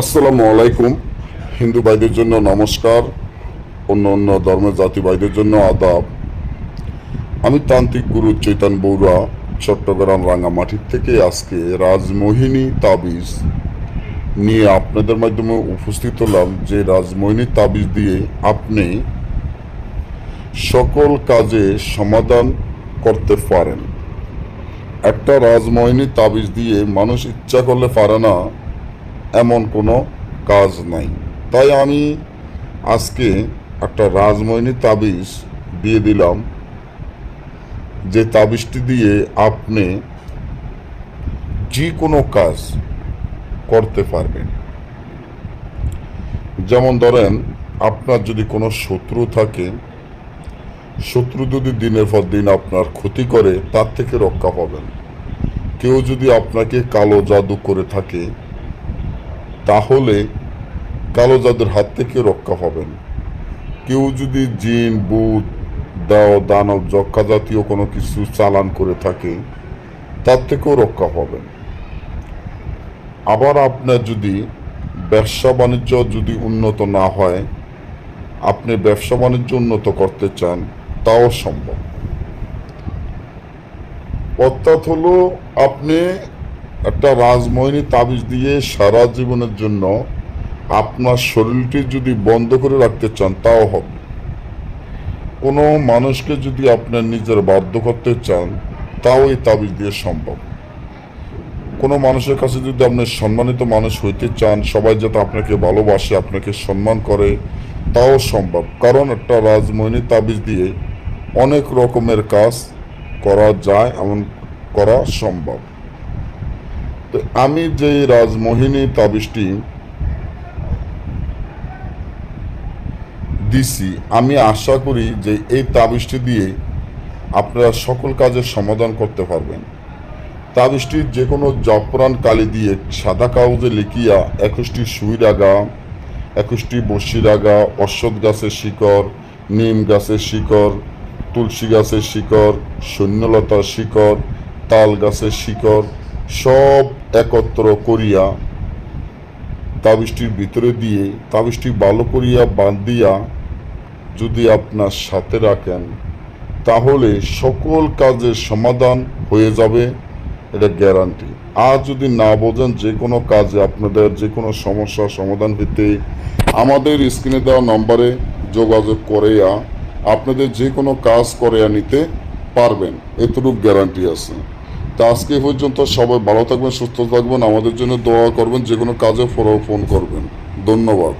আসসালামু আলাইকুম। হিন্দু ভাইদের জন্য নমস্কার, অন্য অন্য ধর্মের জাতি ভাইদের জন্য আদাব। আমি তান্ত্রিক গুরু চৈতন বৌরা, চট্টগ্রাম রাঙামাটির থেকে আজকে রাজমোহিনী তাবিজ নিয়ে আপনাদের মাধ্যমে উপস্থিত হলাম। যে রাজমোহিনী তাবিজ দিয়ে আপনি সকল কাজে সমাধান করতে পারেন। একটা রাজমোহিনী তাবিজ দিয়ে মানুষ ইচ্ছা করলে পারে না। এমন কোনো কাজ নাই। তাই আমি আজকে একটা রাজমোহিনী তাবিজ দিয়ে দিলাম, যে তাবিজটি দিয়ে আপনি যে কোনো কাজ করতে পারবেন। যেমন ধরেন, আপনার যদি কোনো শত্রু থাকে, শত্রু যদি দিনের পর দিন আপনার ক্ষতি করে, তার থেকে রক্ষা পাবেন। কেউ যদি আপনাকে কালো জাদু করে থাকে তাহলে কালো জাদুর হাত থেকে রক্ষা পাবেন। কেউ যদি জিন বুধ দাও, দানব, যক্ষা জাতীয় কোনো কিছু চালান করে থাকে, তার থেকেও রক্ষা পাবেন। আবার আপনার যদি ব্যবসা বাণিজ্য যদি উন্নত না হয়, আপনি ব্যবসা বাণিজ্য উন্নত করতে চান, তাও সম্ভব। অর্থাৎ হলো আপনি একটা রাজমোহিনী তাবিজ দিয়ে সারা জীবনের জন্য আপনার শরীরটি যদি বন্ধ করে রাখতে চান, তাও হবে। কোনো মানুষকে যদি আপনার নিজের বাধ্য করতে চান, তাও এই তাবিজ দিয়ে সম্ভব। কোনো মানুষের কাছে যদি আপনি সম্মানিত মানুষ হইতে চান, সবাই যাতে আপনাকে ভালোবাসে, আপনাকে সম্মান করে, তাও সম্ভব। কারণ একটা রাজমোহিনী তাবিজ দিয়ে অনেক রকমের কাজ করা যায়, এমন করা সম্ভব। তো আমি যে রাজমোহিনী তাবিজটি দিছি, আমি আশা করি যে এই তাবিজটি দিয়ে আপনারা সকল কাজের সমাধান করতে পারবেন। তাবিজটি যে কোনো জপরান কালি দিয়ে সাদা কাগজে লিখিয়া একুশটি সুই রাগা একুশটি বসি রাগা অশ্বত্থ গাছের শিকড়, নিম গাছের শিকড়, তুলসী গাছের শিকড়, শূন্যলতার শিকড়, তাল গাছের শিকড় সব একত্র করিয়া তাবিজটির ভিতরে দিয়ে তাবিজটি ভালো করিয়া বাঁধিয়া যদি আপনার সাথে রাখেন, তাহলে সকল কাজের সমাধান হয়ে যাবে, এটা গ্যারান্টি আর যদি না বোঝেন, যে কোনো কাজে আপনাদের যে কোনো সমস্যার সমাধান পেতে আমাদের স্ক্রিনে দেওয়া নম্বরে যোগাযোগ করেয়া আপনাদের যে কোনো কাজ করেয়া নিতে পারবেন। এতটুকু গ্যারান্টি আছে। তা আজকে পর্যন্ত সবাই ভালো থাকবেন, সুস্থ থাকবেন। আমাদের জন্য দোয়া করবেন যে কোনো কাজে ফোন করবেন। ধন্যবাদ।